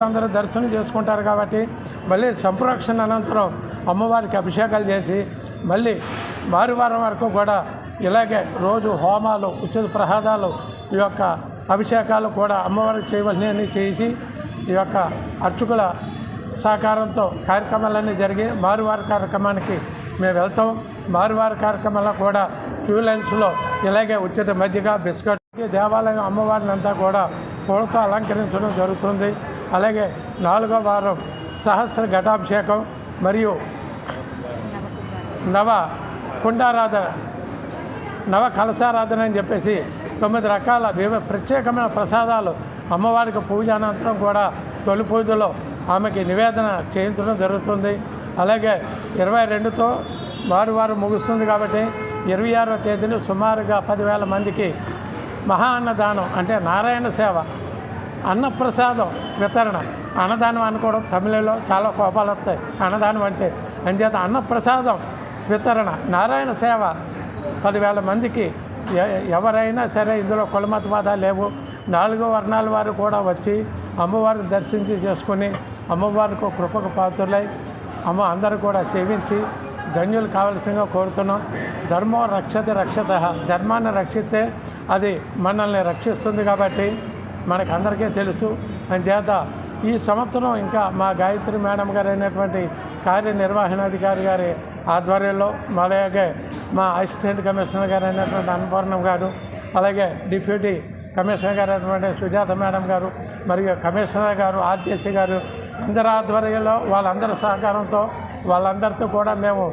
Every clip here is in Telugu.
అందరూ దర్శనం చేసుకుంటారు కాబట్టి మళ్ళీ సంప్రోక్షణ అనంతరం అమ్మవారికి అభిషేకాలు చేసి మళ్ళీ వారం వరకు కూడా ఇలాగే రోజు హోమాలు ఉచిత ప్రసాదాలు ఈ యొక్క అభిషేకాలు కూడా అమ్మవారికి చేయవలసినవి చేసి ఈ యొక్క అర్చకుల సహకారంతో కార్యక్రమాలన్నీ జరిగి మారువారి కార్యక్రమానికి మేము వెళ్తాం. మారువారి కార్యక్రమంలో కూడా క్యూ లైన్స్లో ఇలాగే ఉచిత మజ్జిగ బిస్కెట్ దేవాలయం అమ్మవారిని అంతా కూడా పూలతో అలంకరించడం జరుగుతుంది. అలాగే నాలుగో వారం సహస్ర ఘటాభిషేకం మరియు నవ కుండారాధన నవ కలశారాధన అని చెప్పేసి తొమ్మిది రకాల వివ ప్రత్యేకమైన ప్రసాదాలు అమ్మవారికి పూజ అనంతరం కూడా తొలి పూజలో ఆమెకి నివేదన చేయించడం జరుగుతుంది. అలాగే ఇరవై రెండుతో వారు వారు ముగుస్తుంది కాబట్టి ఇరవై ఆరో తేదీన సుమారుగా పదివేల మందికి మహా అన్నదానం అంటే నారాయణ సేవ అన్నప్రసాదం వితరణ. అన్నదానం అనుకోవడం తమిళలో చాలా కోపాలు వస్తాయి. అన్నదానం అంటే అంచేత అన్నప్రసాదం వితరణ నారాయణ సేవ. పదివేల మందికి ఎ- ఎవరైనా సరే ఇందులో కులమత మతాలు లేవు. నాలుగో వర్ణాల వారు కూడా వచ్చి అమ్మవారిని దర్శించి చేసుకుని అమ్మవారికి కృపకు పాత్రులై అమ్మ అందరూ కూడా సేవించి ధన్యులు కావాల్సిందిగా కోరుతున్నాం. ధర్మం రక్షతి రక్షత. ధర్మాన్ని రక్షిస్తే అది మనల్ని రక్షిస్తుంది కాబట్టి మనకు అందరికీ తెలుసు. అని చేత ఈ సంవత్సరం ఇంకా మా గాయత్రి మేడం గారు అయినటువంటి కార్యనిర్వహణాధికారి గారి ఆధ్వర్యంలో అలాగే మా అసిస్టెంట్ కమిషనర్ గారు అయినటువంటి అన్నపూర్ణం గారు అలాగే డిప్యూటీ కమిషనర్ గారు అటువంటి సుజాత మేడం గారు మరియు కమిషనర్ గారు ఆర్జేసీ గారు అందరి ఆధ్వర్యంలో వాళ్ళందరి సహకారంతో వాళ్ళందరితో కూడా మేము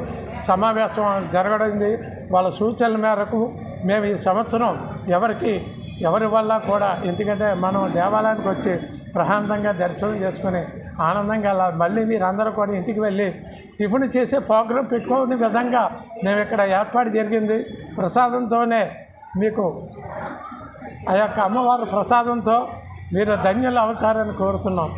సమావేశం జరగడింది. వాళ్ళ సూచనల మేరకు మేము ఈ సంవత్సరం ఎవరికి ఎవరి వల్ల కూడా ఎందుకంటే మనం దేవాలయానికి వచ్చి ప్రశాంతంగా దర్శనం చేసుకొని ఆనందంగా అలా మళ్ళీ మీరందరూ కూడా ఇంటికి వెళ్ళి టిఫిన్ చేసే ప్రోగ్రాం పెట్టుకోని విధంగా మేము ఇక్కడ ఏర్పాటు జరిగింది. ప్రసాదంతోనే మీకు ఆ యొక్క అమ్మవారి ప్రసాదంతో మీరు ధన్యులు అవుతారని కోరుతున్నాం.